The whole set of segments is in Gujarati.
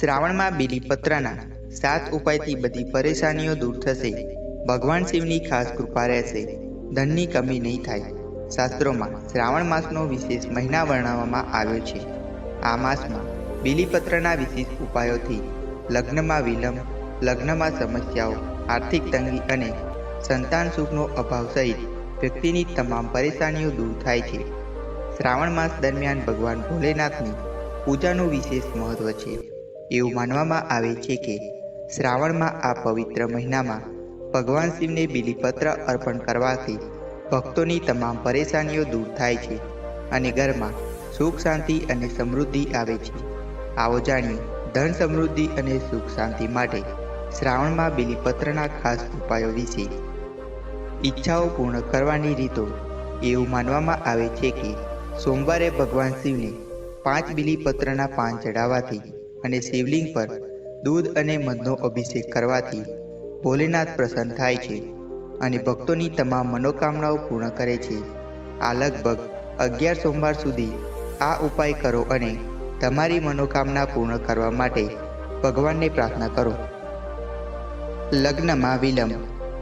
શ્રાવણમાં બીલીપત્રના સાત ઉપાયથી બધી પરેશાનીઓ દૂર થશે. ભગવાન શિવની ખાસ કૃપા રહેશે. ધનની કમી નહીં થાય. શાસ્ત્રોમાં શ્રાવણ માસનો વિશેષ મહિના વર્ણવવામાં આવ્યો છે. આ માસમાં બીલીપત્રના વિશેષ ઉપાયોથી લગ્નમાં વિલંબ, લગ્નમાં સમસ્યાઓ, આર્થિક તંગી અને સંતાન સુખનો અભાવ સહિત વ્યક્તિની તમામ પરેશાનીઓ દૂર થાય છે. શ્રાવણ માસ દરમિયાન ભગવાન ભોલેનાથની પૂજાનું વિશેષ મહત્વ છે. એવું માનવામાં આવે છે કે શ્રાવણમાં આ પવિત્ર મહિનામાં ભગવાન શિવને બિલીપત્ર અર્પણ કરવાથી ભક્તોની તમામ પરેશાનીઓ દૂર થાય છે અને ઘરમાં સુખ શાંતિ અને સમૃદ્ધિ આવે છે. આવો જાણીએ ધન સમૃદ્ધિ અને સુખ શાંતિ માટે શ્રાવણમાં બિલીપત્રના ખાસ ઉપાયો વિશે. ઈચ્છાઓ પૂર્ણ કરવાની રીતો એવું માનવામાં આવે છે કે સોમવારે ભગવાન શિવને પાંચ બિલીપત્રના પાન ચડાવવાથી અને શિવલિંગ પર દૂધ અને મધનો અભિષેક કરવાથી ભોલેનાથ પ્રસન્ન થાય છે અને ભક્તોની તમામ મનોકામનાઓ પૂર્ણ કરે છે. આ લગભગ અગિયાર સોમવાર સુધી આ ઉપાય કરો અને તમારી મનોકામના પૂર્ણ કરવા માટે ભગવાનને પ્રાર્થના કરો. લગ્નમાં વિલંબ.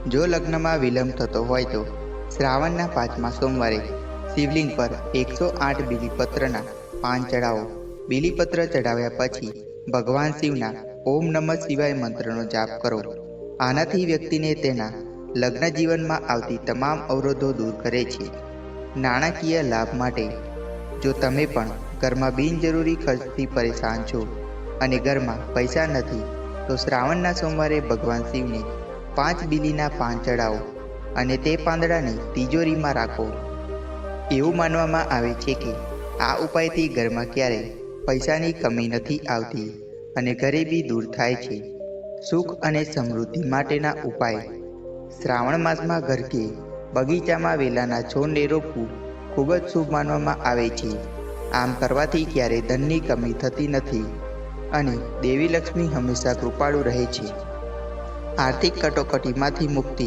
જો લગ્નમાં વિલંબ થતો હોય તો શ્રાવણના પાંચમા સોમવારે શિવલિંગ પર એકસો આઠ બીલીપત્રના પાન ચડાવો બીલીપત્ર ચડાવ્યા પછી ભગવાન શિવના ઓમ નમઃ શિવાય મંત્રનો જાપ કરો. આનાથી વ્યક્તિને તેના લગ્ન જીવનમાં આવતી તમામ અવરોધો દૂર કરે છે. નાણાકીય લાભ માટે, જો તમે પણ ઘરમાં બિનજરૂરી ખર્ચથી પરેશાન છો અને ઘરમાં પૈસા નથી, તો શ્રાવણના સોમવારે ભગવાન શિવને પાંચ બીલીના પાન ચડાવો અને તે પાંદડાને તિજોરીમાં રાખો. એવું માનવામાં આવે છે કે આ ઉપાયથી ઘરમાં ક્યારેય પૈસાની કમી નથી આવતી અને ગરીબી દૂર થાય છે. સુખ અને સમૃદ્ધિ માટેના ઉપાય. શ્રાવણ માસમાં ઘર કે બગીચામાં વેલાના છોડને રોપવું ખૂબ જ શુભ માનવામાં આવે છે. આમ કરવાથી ક્યારેય ધનની કમી થતી નથી અને દેવી લક્ષ્મી હંમેશા કૃપાળુ રહે છે. આર્થિક કટોકટીમાંથી મુક્તિ.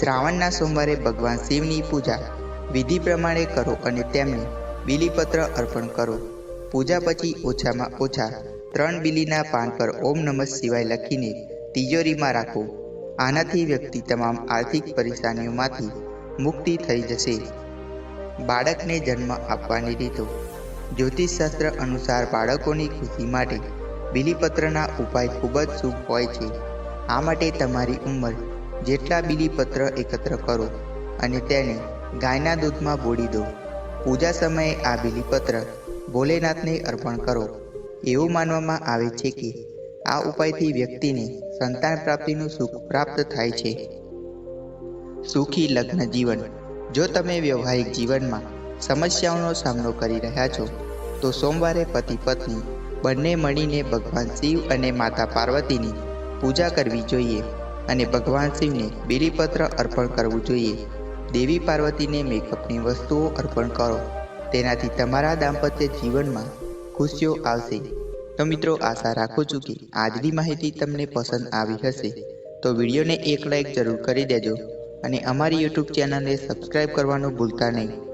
શ્રાવણના સોમવારે ભગવાન શિવની પૂજા. વિધિ પ્રમાણે કરો અને તેમને બિલીપત્ર અર્પણ કરો. પૂજા પછી ઓછામાં ઓછા ત્રણ બિલીના પાન પર ઓમ નમઃ શિવાય લખીને તિજોરીમાં રાખો. આનાથી વ્યક્તિ તમામ આર્થિક પરેશાનીઓમાંથી મુક્તિ થઈ જશે. બાળકને જન્મ આપવાની રીતો. જ્યોતિષશાસ્ત્ર અનુસાર બાળકોની ખુશી માટે બિલીપત્રના ઉપાય ખૂબ જ શુભ હોય છે. આ માટે તમારી ઉંમર જેટલા બિલીપત્ર એકત્ર કરો અને તેને ગાયના દૂધમાં બોળી દો. પૂજા સમયે આ બીલીપત્ર ભોલેનાથને અર્પણ કરો. એવું માનવામાં આવે છે કે આ ઉપાયથી વ્યક્તિને સંતાન પ્રાપ્તિનું સુખ પ્રાપ્ત થાય છે. સુખી લગ્ન જીવન. જો તમે વ્યવહારિક જીવનમાં સમસ્યાઓનો સામનો કરી રહ્યા છો, તો સોમવારે પતિ પત્ની બંને મળીને ભગવાન શિવ અને માતા પાર્વતીની પૂજા કરવી જોઈએ અને ભગવાન શિવને બીલીપત્ર અર્પણ કરવું જોઈએ. દેવી પાર્વતીને મેકઅપની વસ્તુઓ અર્પણ કરો. તેનાથી તમારા દાંપત્ય જીવનમાં ખુશીઓ આવશે. તો મિત્રો, આશા રાખું છું કે આજની માહિતી તમને પસંદ આવી હશે. તો વિડીયોને એક લાઈક જરૂર કરી દેજો અને અમારી યુટ્યુબ ચેનલને સબસ્ક્રાઈબ કરવાનું ભૂલતા નહીં.